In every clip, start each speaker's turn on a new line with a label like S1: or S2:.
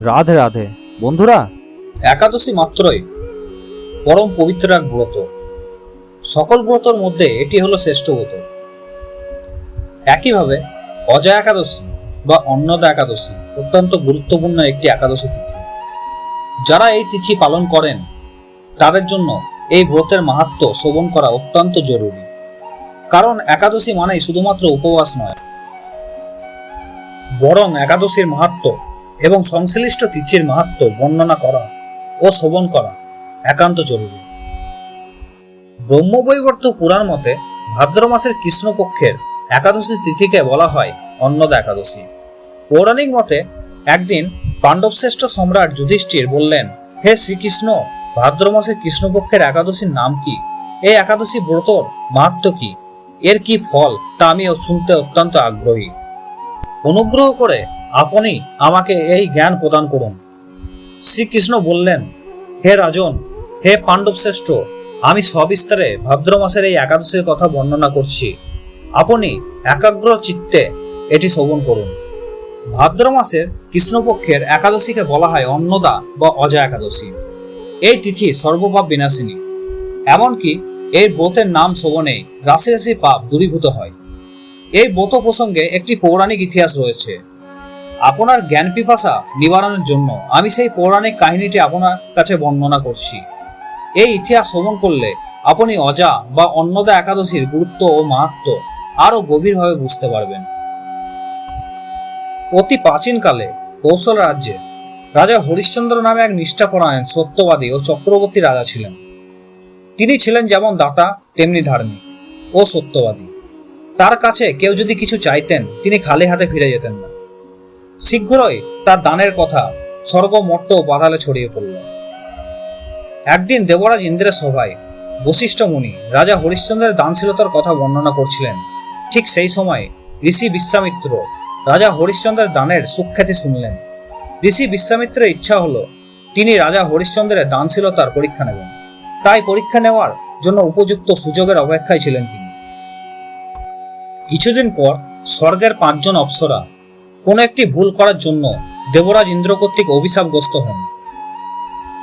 S1: রাধে রাধে। বন্ধুরা?
S2: একাদশী মাত্রই পরম পবিত্র এক ব্রত। সকল ব্রতর মধ্যে এটি হলো শ্রেষ্ঠ ব্রত। একইভাবে অজয় একাদশী বা অন্নদা একাদশী অত্যন্ত গুরুত্বপূর্ণ একটি একাদশী তিথি। যারা এই তিথি পালন করেন, তাদের জন্য এই ব্রতের মাহাত্ম শ্রবণ করা অত্যন্ত জরুরি। কারণ একাদশী মানেই শুধুমাত্র উপবাস নয়, বরং একাদশীর মাহাত্ম এবং সংশ্লিষ্ট তিথির মাহাত্ম বর্ণনা করা ও শ্রবণ করা একান্ত জরুরি। ব্রহ্মবৈবর্ত পুরাণ মতে ভাদ্র মাসের কৃষ্ণপক্ষের একাদশী তিথিকে বলা হয় অন্নদা একাদশী। পৌরাণিক মতে একদিন পাণ্ডবশ্রেষ্ঠ সম্রাট যুধিষ্ঠির বললেন, হে শ্রীকৃষ্ণ, ভাদ্র মাসের কৃষ্ণপক্ষের একাদশীর নাম কি? এই একাদশী ব্রতর মাহাত্ম কি? এর কি ফল? তা আমি শুনতে অত্যন্ত আগ্রহী। অনুগ্রহ করে আপনি আমাকে এই জ্ঞান প্রদান করুন। শ্রীকৃষ্ণ বললেন, হে রাজন, হে পাণ্ডব শ্রেষ্ঠ, আমি সবিস্তারে ভাদ্র মাসের এই একাদশীর কথা বর্ণনা করছি। আপনি একাগ্র চিত্তে এটি শ্রবণ করুন। ভাদ্র মাসের কৃষ্ণপক্ষের একাদশীকে বলা হয় অন্নদা বা অজয় একাদশী। এই তিথি সর্বপাপ বিনাশিনী। এমনকি এই ব্রতের নাম শ্রবণে রাশি রাশি পাপ দূরীভূত হয়। এই ব্রত প্রসঙ্গে একটি পৌরাণিক ইতিহাস রয়েছে। আপনার জ্ঞান পিপাসা নিবারণের জন্য আমি সেই পৌরাণিক কাহিনীটি আপনার কাছে বর্ণনা করছি। এই ইতিহাস শ্রবণ করলে আপনি অজা বা অন্নদা একাদশীর গুরুত্ব ও মাহাত্ম আরও গভীরভাবে বুঝতে পারবেন। অতি প্রাচীনকালে কৌশল রাজ্যে রাজা হরিশ্চন্দ্র নামে এক নিষ্ঠাপরায়ণ, সত্যবাদী ও চক্রবর্তী রাজা ছিলেন। তিনি ছিলেন যেমন দাতা, তেমনি ধার্মিক ও সত্যবাদী। তার কাছে কেউ যদি কিছু চাইতেন, তিনি খালি হাতে ফিরে যেতেন না। শীঘ্রই তার দানের কথা স্বর্গ মর্ত পাতালে ছড়িয়ে পড়ল। একদিন দেবরাজ ইন্দ্রের সভায় বশিষ্ঠ মুনি রাজা হরিশ্চন্দ্রের দানশীলতার কথা বর্ণনা করছিলেন। ঠিক সেই সময় ঋষি বিশ্বামিত্র রাজা হরিশ্চন্দ্রের দানের সুখ্যাতি শুনলেন। ঋষি বিশ্বামিত্রের ইচ্ছা হলো তিনি রাজা হরিশ্চন্দ্রের দানশীলতার পরীক্ষা নেবেন। তাই পরীক্ষা নেওয়ার জন্য উপযুক্ত সুযোগের অপেক্ষায় ছিলেন তিনি। কিছুদিন পর স্বর্গের পাঁচজন অপ্সরা কোনো একটি ভুল করার জন্য দেবরাজ ইন্দ্র কর্তৃক অভিশাপগ্রস্ত হন।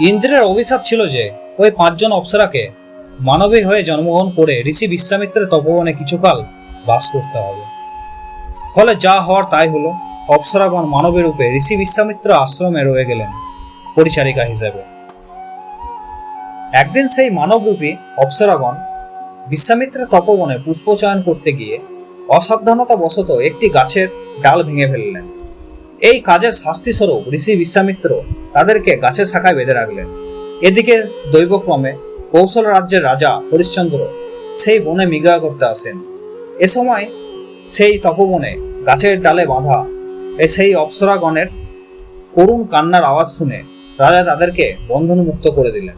S2: ইন্দ্রের অভিশাপ ছিল যে, ওই পাঁচজন অপ্সরাকে মানবী হয়ে জন্মগ্রহণ করে ঋষি বিশ্বামিত্রের তপবনে কিছুকাল বাস করতে হবে। ফলে যা হওয়ার তাই হলো। অপ্সরাগণ মানবের রূপে ঋষি বিশ্বামিত্র আশ্রমে রয়ে গেলেন পরিচারিকা হিসেবে। একদিন সেই মানবরূপী অপ্সরাগণ বিশ্বামিত্রের তপবনে পুষ্পচয়ন করতে গিয়ে অসাবধানতা বশত একটি গাছের ডাল ভেঙে ফেললেন। এই কাজের শাস্তিস্বরূপ ঋষি বিশ্বামিত্র তাদেরকে গাছের শাখায় বেঁধে রাখলেন। এদিকে দৈবক্রমে কৌশল রাজ্যের রাজা হরিশ্চন্দ্র সেই বনে মিগা করতে আসেন। এ সময় সেই তপবনে গাছের ডালে বাঁধা এ সেই অপ্সরাগণের করুণ কান্নার আওয়াজ শুনে রাজা তাদেরকে বন্ধনমুক্ত করে দিলেন।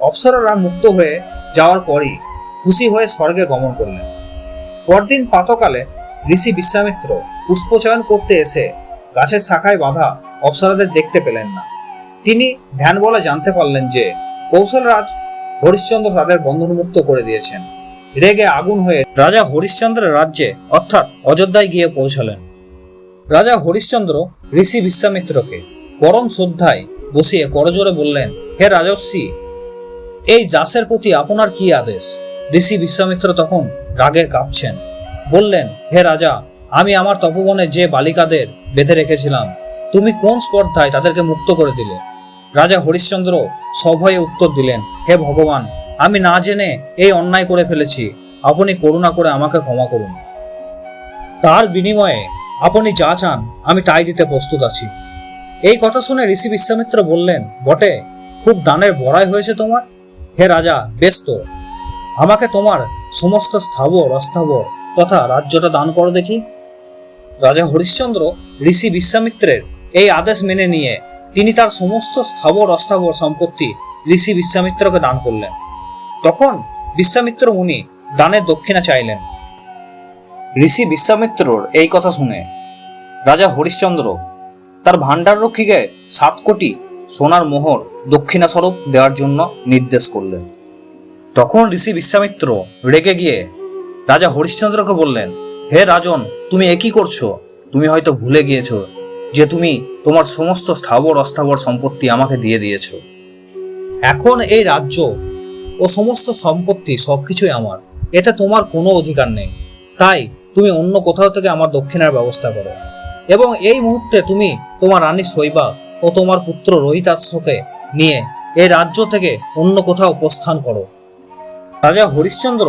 S2: অপ্সরারা মুক্ত হয়ে যাওয়ার পরই খুশি হয়ে স্বর্গে গমন করলেন। পরদিন প্রাতকালে ঋষি বিশ্বামিত্র পুষ্পচয়ন করতে এসে গাছের শাখায় বাঁধা অপ্সরাদের দেখতে পেলেন না। তিনি ধ্যান বলে জানতে পারলেন যে, কৌশলরাজ হরিশ্চন্দ্র তাদের বন্ধনমুক্ত করে দিয়েছেন। রেগে আগুন হয়ে রাজা হরিশ্চন্দ্রের রাজ্যে অর্থাৎ অযোধ্যায় গিয়ে পৌঁছালেন। রাজা হরিশ্চন্দ্র ঋষি বিশ্বামিত্রকে পরম শ্রদ্ধায় বসিয়ে করজোরে বললেন, হে রাজর্ষি, এই দাসের প্রতি আপনার কি আদেশ? ঋষি বিশ্বামিত্র তখন রাগে কাঁপছেন। বললেন, হে রাজা, আমি আমার তপবনে যে বালিকাদের বেঁধে রেখেছিলাম, তুমি কোন স্পর্ধায় তাদেরকে মুক্ত করে দিলে? রাজা হরিশ্চন্দ্র সভয়ে উত্তর দিলেন, হে ভগবান, আমি না জেনে এই অন্যায় করে ফেলেছি। আপনি করুণা করে আমাকে ক্ষমা করুন। তার বিনিময়ে আপনি যা চান, আমি তাই দিতে প্রস্তুত আছি। এই কথা শুনে ঋষি বিশ্বামিত্র বললেন, বটে, খুব দানের বড়াই হয়েছে তোমার? হে রাজা, বেশ তো। আমাকে তোমার সমস্ত স্থাবর, অস্থাবর তথা রাজ্যটা দান করো দেখি। রাজা হরিশ্চন্দ্র ঋষি বিশ্বামিত্রের এই আদেশ মেনে নিয়ে তিনি তার সমস্ত স্থাবর, অস্থাবর সম্পত্তি ঋষি বিশ্বামিত্রকে দান করলেন। তখন বিশ্বামিত্র মুনি দানের দক্ষিণা চাইলেন। ঋষি বিশ্বামিত্রর এই কথা শুনে রাজা হরিশ্চন্দ্র তার ভাণ্ডার রক্ষীকে সাত কোটি সোনার মোহর দক্ষিণা স্বরূপ দেওয়ার জন্য নির্দেশ করলেন। তখন ঋষি বিশ্বামিত্র রেগে গিয়ে রাজা হরিশ্চন্দ্রকে বললেন, হে রাজন, তুমি একই করছ? তুমি হয়তো ভুলে গিয়েছো যে তুমি তোমার সমস্ত স্থাবর অস্থাবর সম্পত্তি আমাকে দিয়ে দিয়েছ। এখন এই রাজ্য ও সমস্ত সম্পত্তি সবকিছুই আমার। এতে তোমার কোনো অধিকার নেই। তাই তুমি অন্য কোথাও থেকে আমার দক্ষিণার ব্যবস্থা করো। এবং এই মুহূর্তে তুমি তোমার রানী শৈবা ও তোমার পুত্র রোহিতাশ্বকে নিয়ে এই রাজ্য থেকে অন্য কোথাও প্রস্থান করো। রাজা হরিশ্চন্দ্র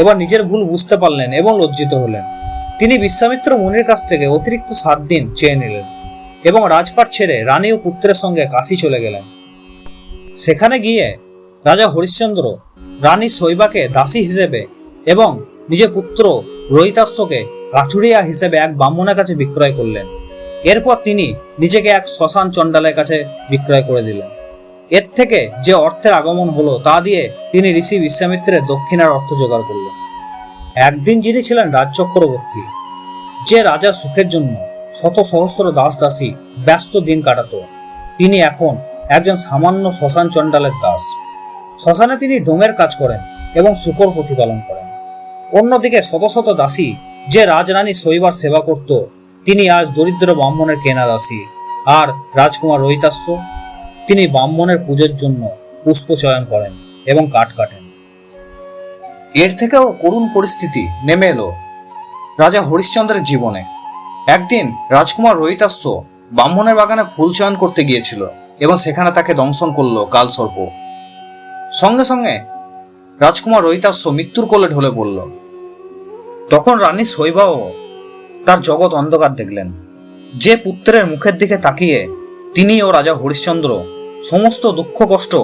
S2: এবার নিজের ভুল বুঝতে পারলেন এবং লজ্জিত হলেন। তিনি বিশ্বামিত্র মুনির কাছ থেকে অতিরিক্ত সাত দিন চেয়ে নিলেন এবং রাজপাট ছেড়ে রানী ও পুত্রের সঙ্গে কাশি চলে গেলেন। সেখানে গিয়ে রাজা হরিশ্চন্দ্র রানী শৈবাকে দাসী হিসেবে এবং নিজের পুত্র রোহিতাশ্বকে কাঠুরিয়া হিসেবে এক ব্রাহ্মণের কাছে বিক্রয় করলেন। এরপর তিনি নিজেকে এক শ্মশান চণ্ডালের কাছে বিক্রয় করে দিলেন। এর থেকে যে অর্থের আগমন হলো তা দিয়ে তিনি ঋষি বিশ্বামিত্রের দক্ষিণার অর্থ জোগাড় করলেন। একদিন যিনি ছিলেন রাজচক্রবর্তী, যে রাজার সুখের জন্য শত সহস্র দাস দাসী ব্যস্ত দিন কাটাতো, তিনি এখন একজন সামান্য শ্মশান চণ্ডালের দাস। শ্মশানে তিনি ডোমের কাজ করেন এবং শুকর প্রতিপালন করেন। অন্যদিকে শত শত দাসী যে রাজরানী শৈবার সেবা করত, তিনি আজ দরিদ্র ব্রাহ্মণের কেনা দাসী। আর রাজকুমার রহিতাস্য তিনি ব্রাহ্মণের পুজোর জন্য পুষ্প চয়ন করেন এবং কাঠ কাটেন। এর থেকেও করুণ পরিস্থিতি নেমে এলো রাজা হরিশ্চন্দ্রের জীবনে। একদিন রাজকুমার রহিতাস্য ব্রাহ্মণের বাগানে ফুল চয়ন করতে গিয়েছিল এবং সেখানে তাকে দংশন করল কালসর্প। সঙ্গে সঙ্গে রাজকুমার রহিতাস্য মৃত্যুর কোলে ঢলে পড়ল। তখন রানী শৈবাও তার জগৎ অন্ধকার দেখলেন। যে পুত্রের মুখের দিকে তাকিয়ে তিনি ও রাজা হরিশ্চন্দ্র সমস্ত দুঃখ কষ্ট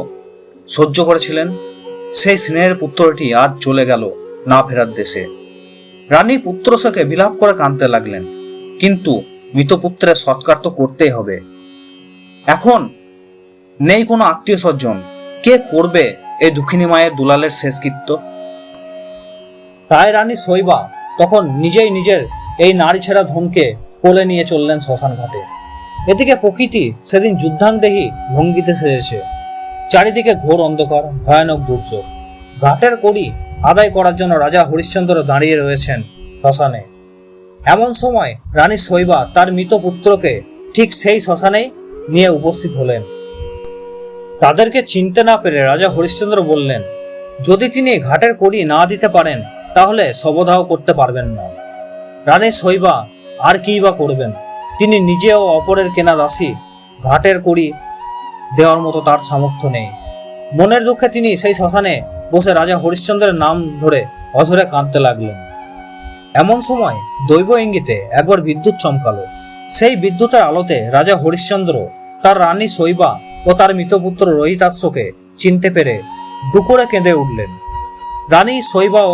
S2: সহ্য করেছিলেন। সেই স্নেহের পুত্রটি আজ চলে গেল না ফেরার দেশে। রানী পুত্রশোকে বিলাপ করে কাঁদতে লাগলেন। কিন্তু মৃত পুত্রের সৎকার তো করতেই হবে। এখন নেই কোনো আত্মীয় স্বজন। কে করবে এই দুঃখিনী মায়ের দুলালের শেষকৃত্য? তাই রানী শৈবা তখন নিজেই নিজের এই নারী ছেঁড়া ধনকে কোলে নিয়ে চললেন শ্মশান ঘাটে এদিকে প্রকৃতি সেদিন যুদ্ধান্দেহী ভঙ্গিতে সেজেছে। চারিদিকে ঘোর অন্ধকার, ভয়ানক দুর্যোগ। ঘাটের কড়ি আদায় করার জন্য রাজা হরিশ্চন্দ্র দাঁড়িয়ে রয়েছেন শ্মশানে। এমন সময় রানী শৈবা তার মৃত পুত্রকে ঠিক সেই শ্মশানেই নিয়ে উপস্থিত হলেন। তাদেরকে চিনতে না পেরে রাজা হরিশ্চন্দ্র বললেন, যদি তিনি ঘাটের কড়ি না দিতে পারেন, তাহলে শবদাহ করতে পারবেন না। রানী শৈবা আর কি বা করবেন? তিনি নিজে ও অপরের কেনা দাসী, ঘাটের কড়ি দেওয়ার মতো তার সামর্থ্য নেই। মনের দুঃখে তিনি সেই শ্মশানে বসে রাজা হরিশ্চন্দ্রের নাম ধরে অধরে কাঁদতে লাগলেন। এমন সময় দৈব ইঙ্গিতে একবার বিদ্যুৎ চমকালো। সেই বিদ্যুতের আলোতে রাজা হরিশ্চন্দ্র, তার রানী শৈবা ও তার মৃতপুত্র রোহিতাশ্বকে চিনতে পেরে ডুকুরে কেঁদে উঠলেন। রানী শৈবাও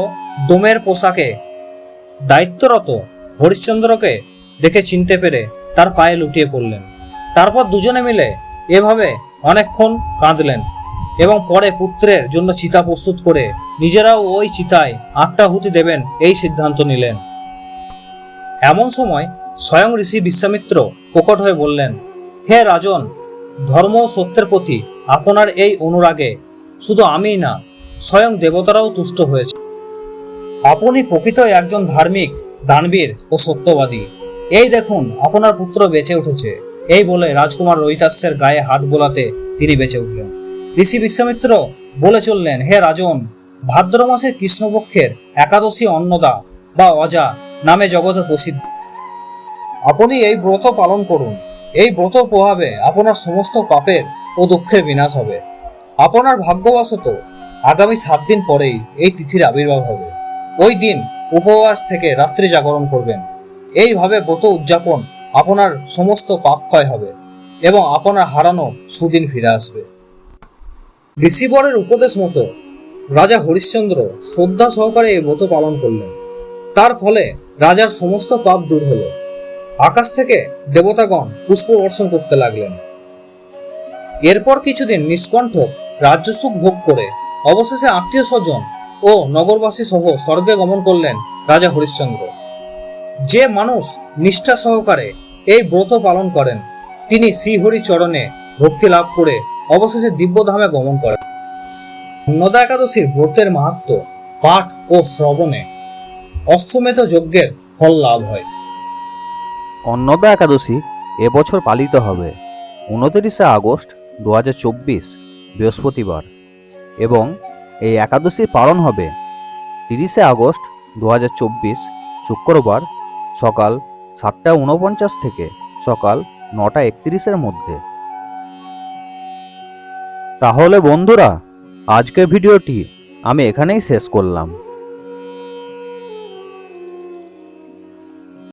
S2: ডোমের পোশাকে দায়িত্বরত হরিশ্চন্দ্রকে দেখে চিনতে পেরে তার পায়ে লুটিয়ে পড়লেন। তারপর দুজনে মিলে এভাবে অনেকক্ষণ কাঁদলেন এবং পরে পুত্রের জন্য চিতা প্রস্তুত করে নিজেরাও ওই চিতায় আত্মাহুতি দেবেন এই সিদ্ধান্ত নিলেন। এমন সময় স্বয়ং ঋষি বিশ্বামিত্র প্রকট হয়ে বললেন, হে রাজন, ধর্ম ও সত্যের প্রতি আপনার এই অনুরাগে শুধু আমিই না, স্বয়ং দেবতারাও তুষ্ট হয়েছে। আপনি প্রকৃত একজন ধার্মিক, দানবীর ও সত্যবাদী। এই দেখুন, আপনার পুত্র বেঁচে উঠেছে। এই বলে রাজকুমার রহিতাস্যের গায়ে হাত বোলাতে তিনি বেঁচে উঠলেন। ঋষি বিশ্বামিত্র বলে চললেন, হে রাজন, ভাদ্র মাসের কৃষ্ণপক্ষের একাদশী অন্নদা বা অজা নামে জগতে প্রসিদ্ধ। আপনি এই ব্রত পালন করুন। এই ব্রত প্রভাবে আপনার সমস্ত পাপের ও দুঃখের বিনাশ হবে। আপনার ভাগ্যবশত আগামী সাত দিন পরেই এই তিথির আবির্ভাব হবে। ওই দিন উপবাস থেকে রাত্রি জাগরণ করবেন। এইভাবে ব্রত উদযাপন আপনার সমস্ত পাপ ক্ষয় হবে এবং আপনার হারানো সুদিন ফিরে আসবে। ঋষিবরের উপদেশ মতো রাজা হরিশ্চন্দ্র শ্রদ্ধা সহকারে এই ব্রত পালন করলেন। তার ফলে রাজার সমস্ত পাপ দূর হলো। আকাশ থেকে দেবতাগণ পুষ্প বর্ষণ করতে লাগলেন। এরপর কিছুদিন নিষ্কণ্ঠ রাজ্যসুখ ভোগ করে অবশেষে আত্মীয় স্বজন ও নগরবাসী সহ স্বর্গে গমন করলেন রাজা হরিশ্চন্দ্র। যে মানুষ নিষ্ঠা সহকারে এই ব্রত পালন করেন, তিনি শ্রীহরি চরণে ভক্তি লাভ করে অবশেষে দিব্যধামে গমন করেন। নদা একাদশীর ব্রতের মাহাত্ম পাঠ ও শ্রবণে অশ্বমেধ যজ্ঞের ফল লাভ হয়।
S1: অন্নদা একাদশী এবছর পালিত হবে উনতিরিশে আগস্ট দু হাজার চব্বিশ, বৃহস্পতিবার এবং এই একাদশীর পালন হবে তিরিশে আগস্ট দু হাজার চব্বিশ, শুক্রবার সকাল সাতটা উনপঞ্চাশ থেকে সকাল নটা একত্রিশের মধ্যে। তাহলে বন্ধুরা, আজকের ভিডিওটি আমি এখানেই শেষ করলাম।